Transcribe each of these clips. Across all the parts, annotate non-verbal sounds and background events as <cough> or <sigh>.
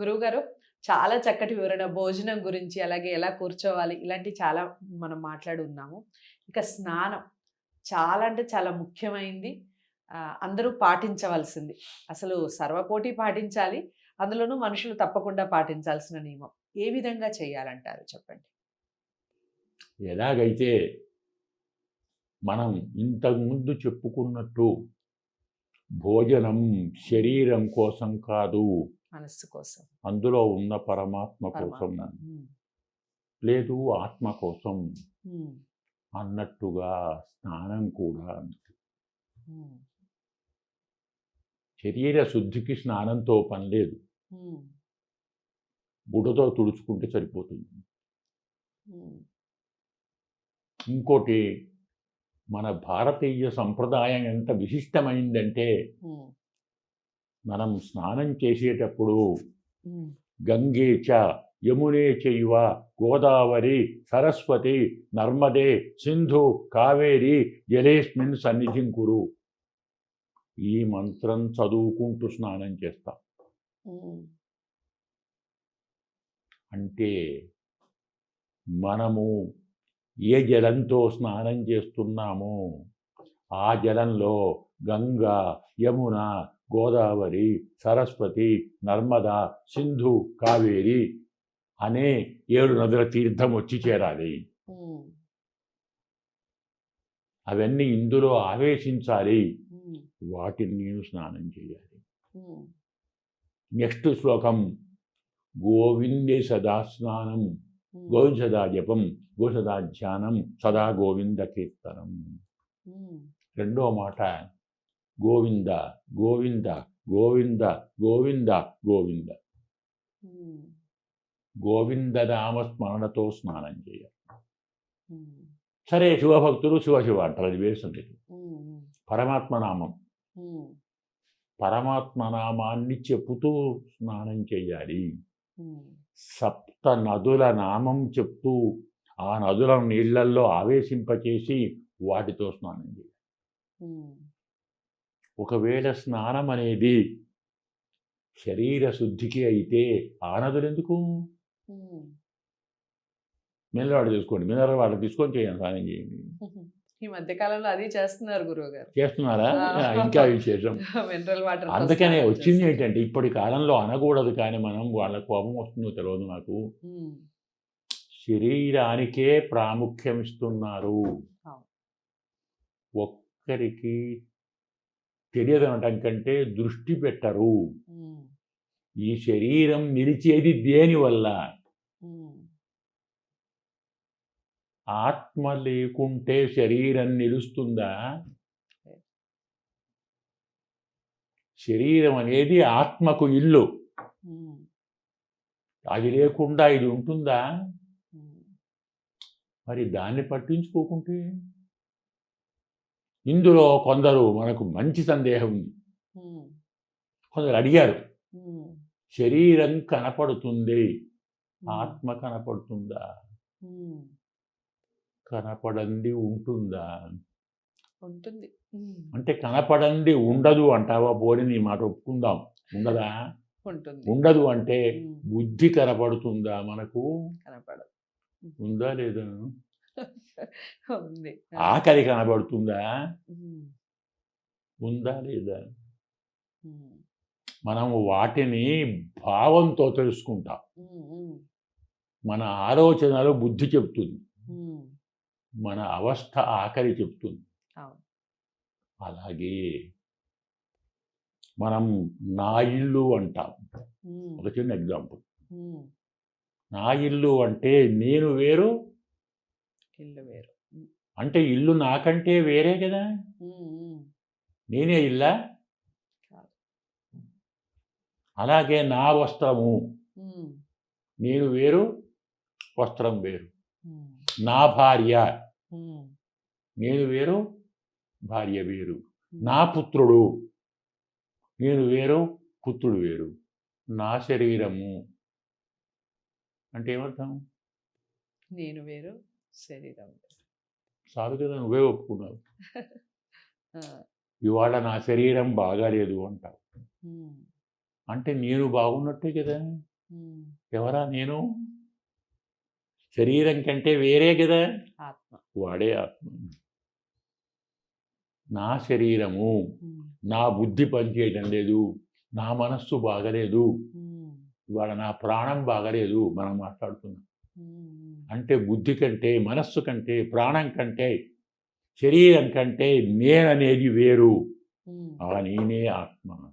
గురువుగారు చాలా చక్కటి వివరణ. భోజనం గురించి అలాగే ఎలా కూర్చోవాలి ఇలాంటి చాలా మనం మాట్లాడి ఉన్నాము. ఇక స్నానం చాలా అంటే చాలా ముఖ్యమైంది. అందరూ పాటించవలసింది. అసలు సర్వకోటి పాటించాలి అందులోనూ మనుషులు తప్పకుండా పాటించాల్సిన నియమం. ఏ విధంగా చేయాలంటారు చెప్పండి? ఎలాగైతే మనం ఇంతకుముందు చెప్పుకున్నట్టు భోజనం శరీరం కోసం కాదు మనస్సు కోసం. అందులో ఉన్న పరమాత్మ కోసం లేదు ఆత్మ కోసం. అన్నట్టుగా స్నానం కూడా శరీర శుద్ధికి స్నానంతో పని లేదు. బుడతో తుడుచుకుంటే సరిపోతుంది. ఇంకోటి మన భారతీయ సంప్రదాయం ఎంత విశిష్టమైందంటే మనం స్నానం చేసేటప్పుడు ఉమ్, గంగే చ యమునే చైవ గోదావరి సరస్వతి నర్మదే సింధు కావేరి జలేస్మిన్ సన్నిధిం కురు. ఈ మంత్రం చదువుకుంటూ స్నానం చేస్తాం. అంటే మనము ఏ జలంతో స్నానం చేస్తున్నామో ఆ జలంలో గంగా యమున గోదావరి సరస్వతి నర్మదా సింధు కావేరి అనే ఏడు నదుల తీర్థం వచ్చి చేరాలి. అవన్నీ ఇందులో ఆవేశించాలి. వాటిని నేను స్నానం చేయాలి. నెక్స్ట్ శ్లోకం గోవిందే సదా స్నానం గోవింద సదా జపం గోసదా ధ్యానం సదా గోవింద కీర్తనం. రెండో మాట గోవింద గోవింద గోవింద గోవింద గోవింద. ఉమ్, గోవింద నామ స్మరణతో స్నానం చేయాలి. ఉమ్, సరే శివభక్తులు శివ శివ అంటారు అది పరమాత్మ నామం. పరమాత్మ నామాన్ని చెప్పుతూ స్నానం చేయాలి. సప్త నదుల నామం చెప్తూ ఆ నదుల నీళ్ళల్లో ఆవేశింపచేసి వాటితో స్నానం చేయాలి. ఒకవేళ స్నానం అనేది శరీర శుద్ధికి అయితే ఆ నదులు ఎందుకు. మినరల్ వాటర్ తీసుకోండి మినరల్ వాటర్ తీసుకొని చేయండి స్నానం చేయండి. <laughs> ఈ మధ్య కాలంలో అది చేస్తున్నారు గురువు గారు చేస్తున్నారా. ఇంకా విశేషం. <laughs> మినరల్ వాటర్ అందుకనే వచ్చింది ఏంటంటే ఇప్పటి కాలంలో అనకూడదు కానీ మనం వాళ్ళ కోపం వస్తుందో తెలియదు నాకు. శరీరానికే ప్రాముఖ్యం ఇస్తున్నారు. ఒక్కరికి తెలియదు అనటం కంటే దృష్టి పెట్టరు. ఈ శరీరం నిలిచేది దేని వల్ల? ఆత్మ లేకుంటే శరీరం నిలుస్తుందా? శరీరం అనేది ఆత్మకు ఇల్లు. అది లేకుండా ఇది ఉంటుందా? మరి దాన్ని పట్టించుకోకుంటే ఇందులో కొందరు మనకు మంచి సందేహం ఉంది కొందరు అడిగారు. శరీరం కనపడుతుంది? ఆత్మ కనపడుతుందా? కనపడంది ఉంటుందా? ఉంటుంది. అంటే కనపడంది ఉండదు అంటావా పోని నీ మాట ఒప్పుకుందాం. ఉండదా? ఉంటుంది. ఉండదు అంటే బుద్ధి కనపడుతుందా మనకు? కనపడదు. ఉందా లేదా? ఉంది. ఆకలి కనబడుతుందా? ఉందా లేదా? మనం వాటిని భావంతో తెలుసుకుంటాం. మన ఆలోచనలు బుద్ధి చెప్తుంది. మన అవస్థ ఆకలి చెప్తుంది. అలాగే మనం నా ఇల్లు అంటాం. ఒక చిన్న ఎగ్జాంపుల్. నా ఇల్లు అంటే నేను వేరు ఇల్లు వేరు. అంటే ఇల్లు నాకంటే వేరే కదా? నేనే ఇల్లా. అలాగే నా వస్త్రము. నేను వేరు వస్త్రం వేరు. నా భార్య. నేను వేరు భార్య వేరు. నా పుత్రుడు. నేను వేరు పుత్రుడు వేరు. నా శరీరము. అంటే ఏమర్థం? నేను వేరు శరీరం కదా నువ్వే ఒప్పుకున్నావు. <laughs> ఇవాళ నా శరీరం బాగాలేదు అంటావు అంటే నేను బాగున్నట్టే కదా. ఎవరా నేను? శరీరం కంటే వేరే కదా! ఆత్మ. వాడే ఆత్మ. నా శరీరము. నా బుద్ధి పనిచేయడం లేదు. నా మనస్సు బాగలేదు. ఇవాళ నా ప్రాణం బాగలేదు. మనం మాట్లాడుతున్నాం. అంటే బుద్ధి కంటే మనస్సు కంటే ప్రాణం కంటే శరీరం కంటే నేననేది వేరు. ఆ నేనే ఆత్మ.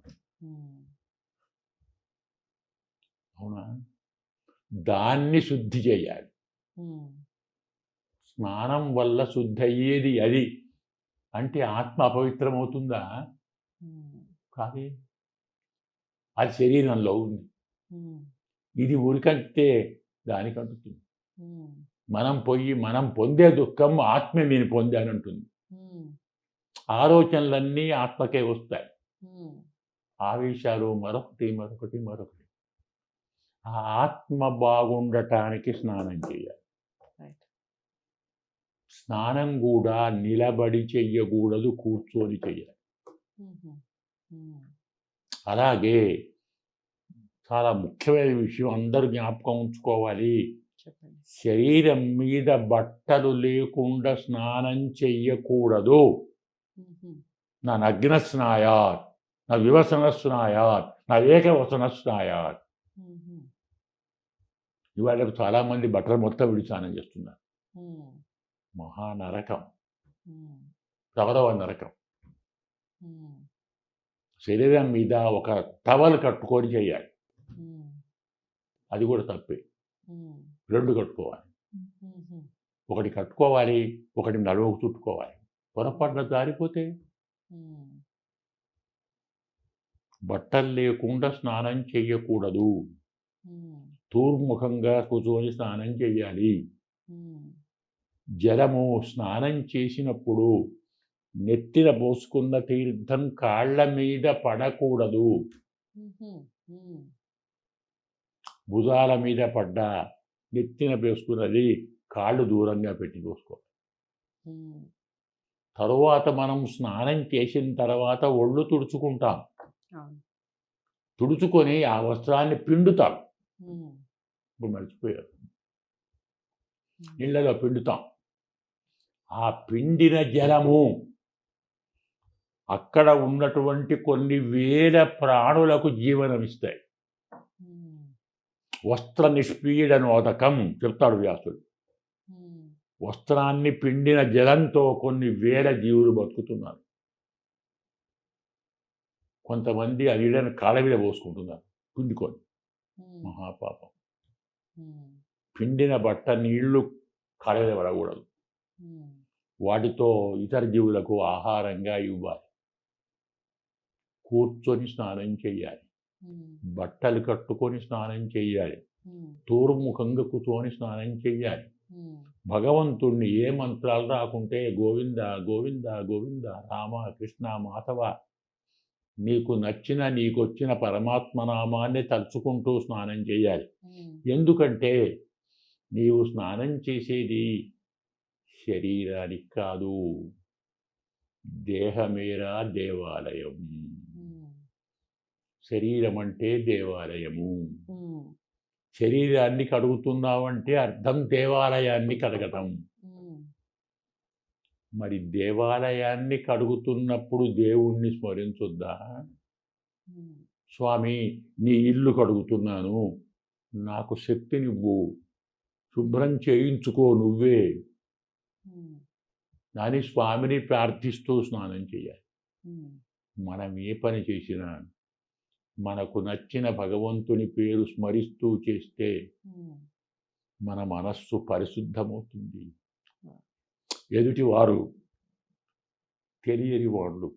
అవునా దాన్ని శుద్ధి చేయాలి. స్నానం వల్ల శుద్ధి అయ్యేది అది అంటే ఆత్మ అపవిత్రమవుతుందా ఉమ్. కాదే అది శరీరంలో ఉంది. ఇది ఉరికంటే దానికి అంటుతుంది. మనం పోయి మనం పొందే దుఃఖం ఆత్మ నేను పొందానంటుంది. ఉమ్. ఆలోచనలన్నీ ఆత్మకే వస్తాయి. ఆవేశాలు మరొకటి మరొకటి మరొకటి. ఆ ఆత్మ బాగుండటానికి స్నానం చేయాలి. స్నానం కూడా నిలబడి చెయ్యకూడదు కూర్చొని చెయ్యాలి. అలాగే చాలా ముఖ్యమైన విషయం అందరూ జ్ఞాపకం ఉంచుకోవాలి. శరీరం మీద బట్టలు లేకుండా స్నానం చెయ్యకూడదు. నా నగ్న స్నాయాత్ నా వివసన స్నాయాత్ నా ఏకవసన స్నాయాత్. ఇవాళ చాలామంది బట్టలు మొత్తం విడి స్నానం చేస్తున్నారు ఉమ్. మహా నరకం. శరీరం మీద ఒక టవల్ కట్టుకొని చేయాలి. అది కూడా తప్పే. రెండు కట్టుకోవాలి. ఒకటి కట్టుకోవాలి ఒకటి నడువుకు చుట్టుకోవాలి పొరపాటున జారిపోతే. బట్టలు లేకుండా స్నానం చేయకూడదు. తూర్ముఖంగా కూర్చొని స్నానం చేయాలి. జలము స్నానం చేసినప్పుడు నెత్తిన పోసుకున్న తీర్థం కాళ్ళ మీద పడకూడదు. భుజాల మీద పడ్డ నెత్తిన వేసుకున్నది కాళ్ళు దూరంగా పెట్టి పోసుకోవాలి ఉమ్. తరువాత మనం స్నానం చేసిన తర్వాత ఒళ్ళు తుడుచుకుంటాం తుడుచుకొని ఆ వస్త్రాన్ని పిండుతాం. ఇప్పుడు మర్చిపోయారు. నీళ్ళలో పిండుతాం ఆ పిండిన జలము అక్కడ ఉన్నటువంటి కొన్ని వేల ప్రాణులకు జీవనం ఇస్తాయి ఉమ్. వస్త్ర నిష్పీడనోదకం చెప్తాడు వ్యాసుడు. వస్త్రాన్ని పిండిన జలంతో కొన్ని వేల జీవులు బతుకుతున్నారు కొంతమంది ఆ నీళ్ళని కాళ్ళ మీద పోసుకుంటున్నారు పిండుకొని. మహాపాపం. పిండిన బట్ట నీళ్ళు కాళ్ళ మీద పడకూడదు. వాటితో ఇతర జీవులకు ఆహారంగా ఇవ్వాలి కూర్చొని స్నానం చేయాలి. బట్టలు కట్టుకొని స్నానం చేయాలి. తూర్ముఖంగా కూర్చొని స్నానం చేయాలి. భగవంతుణ్ణి ఏ మంత్రాలు రాకుంటే గోవింద గోవింద గోవింద రామ కృష్ణ మాధవ నీకు నచ్చిన నీకొచ్చిన పరమాత్మ నామాన్ని తలుచుకుంటూ స్నానం చేయాలి. ఎందుకంటే నీవు స్నానం చేసేది శరీరానికి కాదు దేహమేరా దేవాలయం. శరీరం అంటే దేవాలయము. శరీరాన్ని కడుగుతున్నావంటే అర్థం దేవాలయాన్ని కడగటం. మరి దేవాలయాన్ని కడుగుతున్నప్పుడు దేవుణ్ణి స్మరించొద్దా. స్వామి నీ ఇల్లు కడుగుతున్నాను నాకు శక్తినివ్వు శుభ్రం చేయించుకో నువ్వే. అని స్వామిని ప్రార్థిస్తూ స్నానం చేయాలి. మనం ఏ పని చేసినా మనకు నచ్చిన భగవంతుని పేరు స్మరిస్తూ చేస్తే. మన మనస్సు పరిశుద్ధమవుతుంది ఎదుటి వారు తెలియని వాళ్ళు.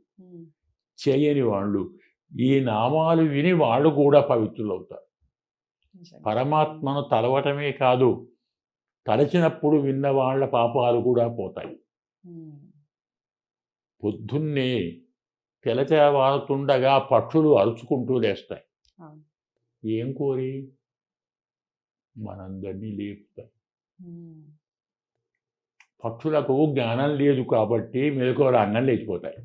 చేయని వాళ్ళు ఈ నామాలు విని వాళ్ళు కూడా పవిత్రులవుతారు. పరమాత్మను తలవటమే కాదు తలచినప్పుడు విన్న వాళ్ళ పాపాలు కూడా పోతాయి. పొద్దున్నే తెలచేవారుతుండగా పక్షులు అరుచుకుంటూ లేస్తాయి. ఏం కోరి? మనందరినీ లేపుతాయి. పక్షులకు జ్ఞానం లేదు కాబట్టి మెలకువ అన్నం లేచిపోతాయి.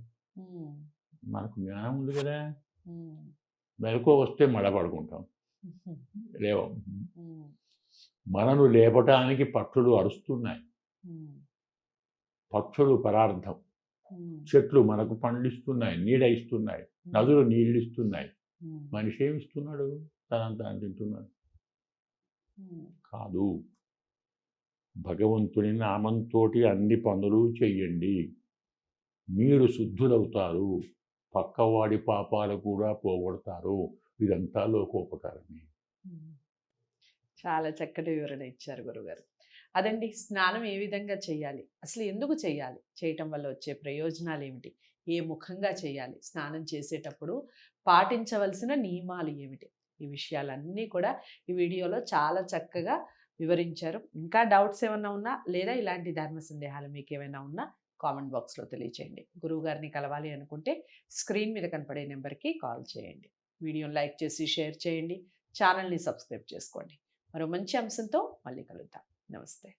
మనకు జ్ఞానం ఉంది కదా? ఉమ్. మెలకు వస్తే మడ పడుకుంటాం <laughs> లేవం మనను లేపటానికి పక్షులు అరుస్తున్నాయి. పక్షులు పరార్థం. చెట్లు మనకు పండ్లు ఇస్తున్నాయి నీడ ఇస్తున్నాయి నదులు నీళ్ళు ఇస్తున్నాయి మనిషి ఏమి ఇస్తున్నాడు? తనంత తాను తింటున్నాడు. కాదు. భగవంతుని నామంతోటి అన్ని పనులు చెయ్యండి. మీరు శుద్ధులవుతారు. పక్కవాడి పాపాలు కూడా పోగొడతారు. ఇదంతా లోకోపకారమే. చాలా చక్కటి వివరణ ఇచ్చారు గురుగారు. అదండి స్నానం ఏ విధంగా చేయాలి? అసలు ఎందుకు చేయాలి? చేయటం వల్ల వచ్చే ప్రయోజనాలు ఏమిటి? ఏ ముఖంగా చేయాలి? స్నానం చేసేటప్పుడు పాటించవలసిన నియమాలు ఏమిటి? ఈ విషయాలన్నీ కూడా ఈ వీడియోలో చాలా చక్కగా వివరించారు. ఇంకా డౌట్స్ ఏమైనా ఉన్నా లేదా ఇలాంటి ధర్మ సందేహాలు మీకు ఏమైనా ఉన్నా కామెంట్ బాక్స్లో తెలియచేయండి. గురువు గారిని కలవాలి అనుకుంటే స్క్రీన్ మీద కనపడే నెంబర్కి కాల్ చేయండి. వీడియోని లైక్ చేసి షేర్ చేయండి. ఛానల్ని సబ్స్క్రైబ్ చేసుకోండి. మరో మంచి అంశంతో మళ్ళీ కలుద్దాం. नमस्ते।